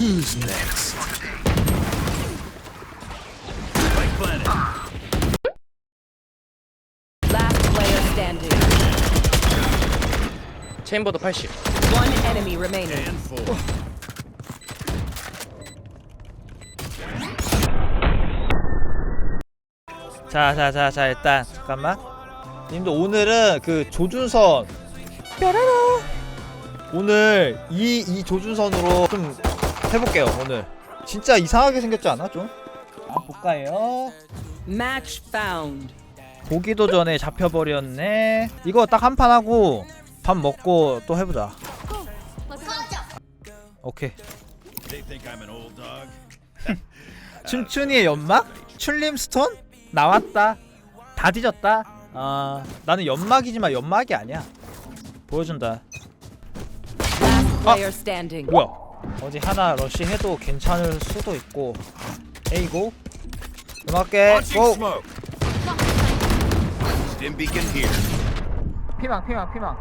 Who's next? Last player standing. 체인버드 80 One enemy remaining. 자, 자, 자, 자, 일단 잠깐만. 님들 오늘은 그 조준선 뾰로로 오늘 이 이 조준선으로 좀 해볼게요. 오늘 진짜 이상하게 생겼지 않아 좀? 아, 볼까요? Match found. 보기도 전에 잡혀버렸네. 이거 딱 한 판 하고 밥 먹고 또 해보자. 오케이. They think I'm an old dog. 춘춘이의 연막? 춘림스톤? 나왔다. 다 뒤졌다. 아 나는 연막이지만 연막이 아니야. 보여준다. Last player standing. 뭐야? 어디 하나 러쉬해도 괜찮을 수도 있고. 에이고. 음악계 고. smoke. Stim beacon here. 피망 피망 피망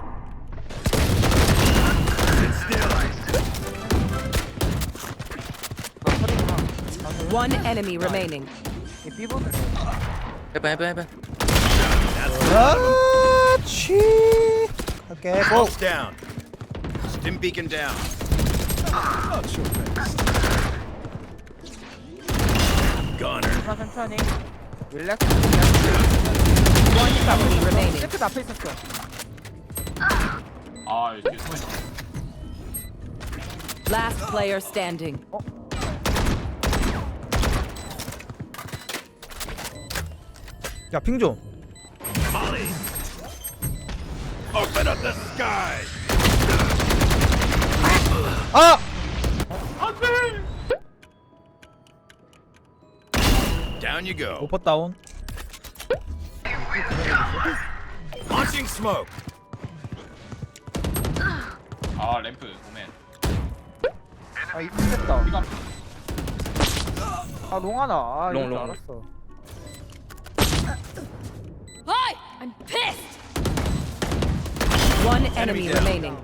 One enemy remaining. 이 삐보드 해봐 해봐 해봐 그렇지. 오케이 고. Pulse down. Stim beacon down. Gunner. 천천히 천천히 릴렉스 One enemy remaining. 세트 앞에 있었어 아 이게 소리 Last player standing. 야 핑 좀. Molly. Open up the sky. 아! Down you go. 오퍼 다운. Launching smoke. 아 램프 오맨 아 이겼다 이거 아 롱하나 아 롱, 이럴 줄 롱. 알았어 I'm pissed. One enemy down. remaining.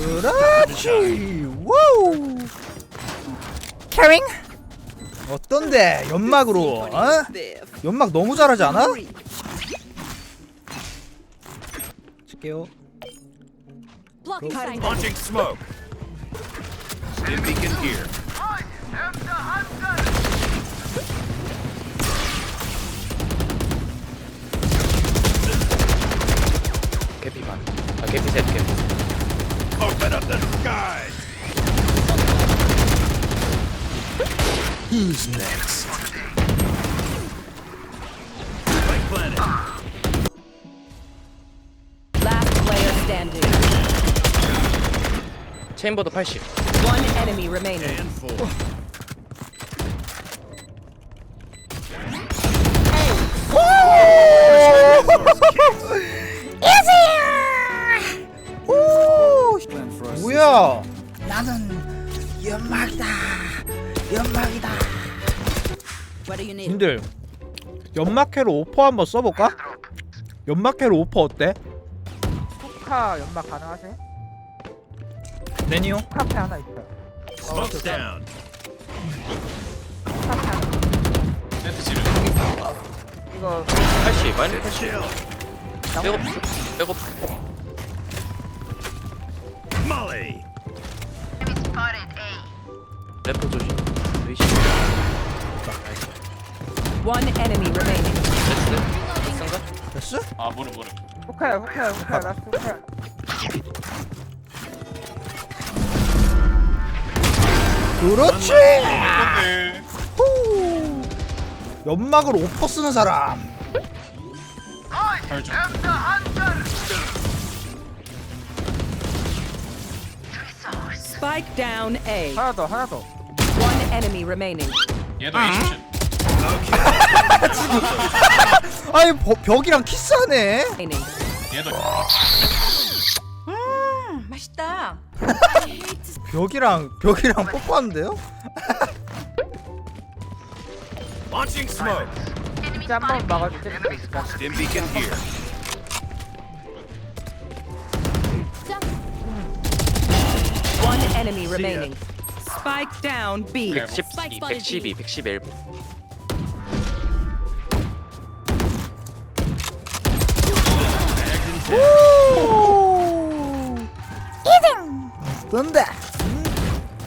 그렇지. 와우. 캐링. 어떤데? 연막으로. 어? 연막 너무 잘하지 않아? 칠게요. Launching smoke. Stim beacon here. Who's next? Spike planet. Last player standing. 체인버드 80 One enemy remaining. And four. 오! 뭐야? 나는 연막이다. 연막이다. 님들 연막캐로 오퍼 한번 써볼까? 연막캐로 오퍼 어때? 후카 연막 가능하세요? 레니오? 카페 하나 있어요 Smoke's down. 카페 하나 세트 지르 이거 80 마이너스 80 Chill. 백업 백업 Molly. 램프 조심 One enemy remaining. 됐어? 됐은가? 됐어? 아 모르 모르 후카야 후카야 후카야 라스트 후카야 그렇지! 네 후! 연막으로 오퍼 쓰는 사람 혈중 Spike down A. 하나 더 하나 더 One enemy remaining. 얘도 A 조심 아니 버- 벽이랑 키스하네 remaining. 얘도 벽이랑 벽이랑 뽀뽀하는데요? Launching smoke. 진짜 한번 막아줄 때 Stim beacon here. One enemy remaining. Spike down B. 112 112 112 엘보 뜬다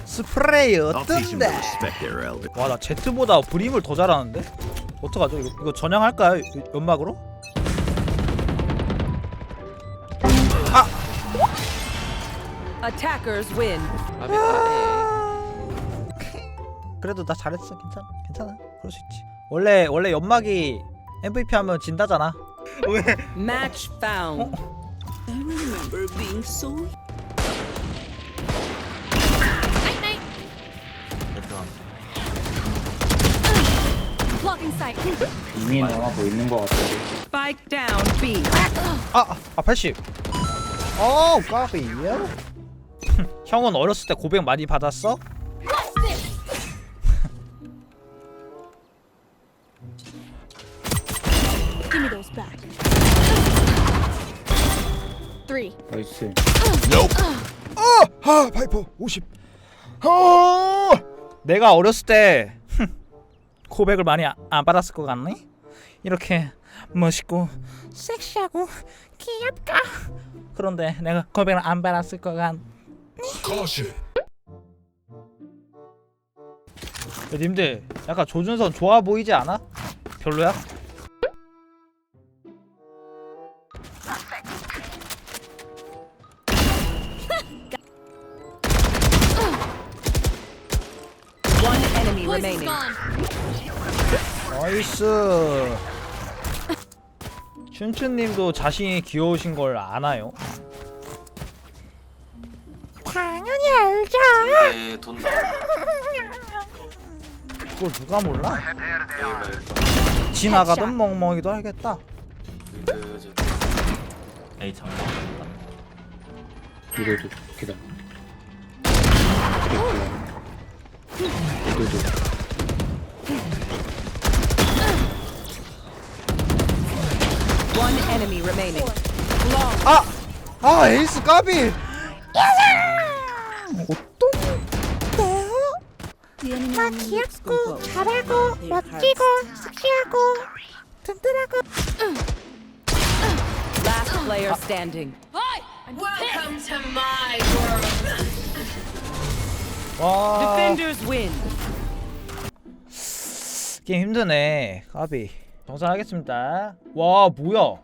스프레이 뜬다 respect their elder. 와나 Z보다 브림을 더 잘하는데? 어떡하죠? 이거, 이거 전향할까요? 이- 연막으로? Attackers win. 아베 아베 그래도 나 잘했어. 괜찮아 괜찮아. 그럴 수 있지. 원래 원래 연막이 MVP 하면 진다잖아 Match found. Blocking sight. 이미 나와 보이는 것 같아. Spike down B. 아! 아 80! 어 까비요? 형은 어렸을 때 고백 많이 받았어? Three. 나이스. 아 파이퍼 50 어! 내가 어렸을 때 고백을 많이 아- 안 받았을 것 같니? 이렇게 멋있고 섹시하고 귀엽다 그런데 내가 고백을 안 받았을 것 같니? 야, 님들 약간 조준선 좋아 보이지 않아? 별로야? Enemy remaining. 나이스 춘춘님도 자신이 귀여우신 걸 아나요? 당연히 알죠 네 돈 나와 그걸 누가 몰라? 지나가던 멍멍이도 알겠다 이거도 계단. 이 거도. One enemy remaining. 아! 아 에이스 까비! 나 귀엽고 잘하고 멋지고 섹시하고 든든하고. Last player standing. Welcome to my world. 와. Defenders win. 게임 힘드네. 까비. 정산하겠습니다. 와 뭐야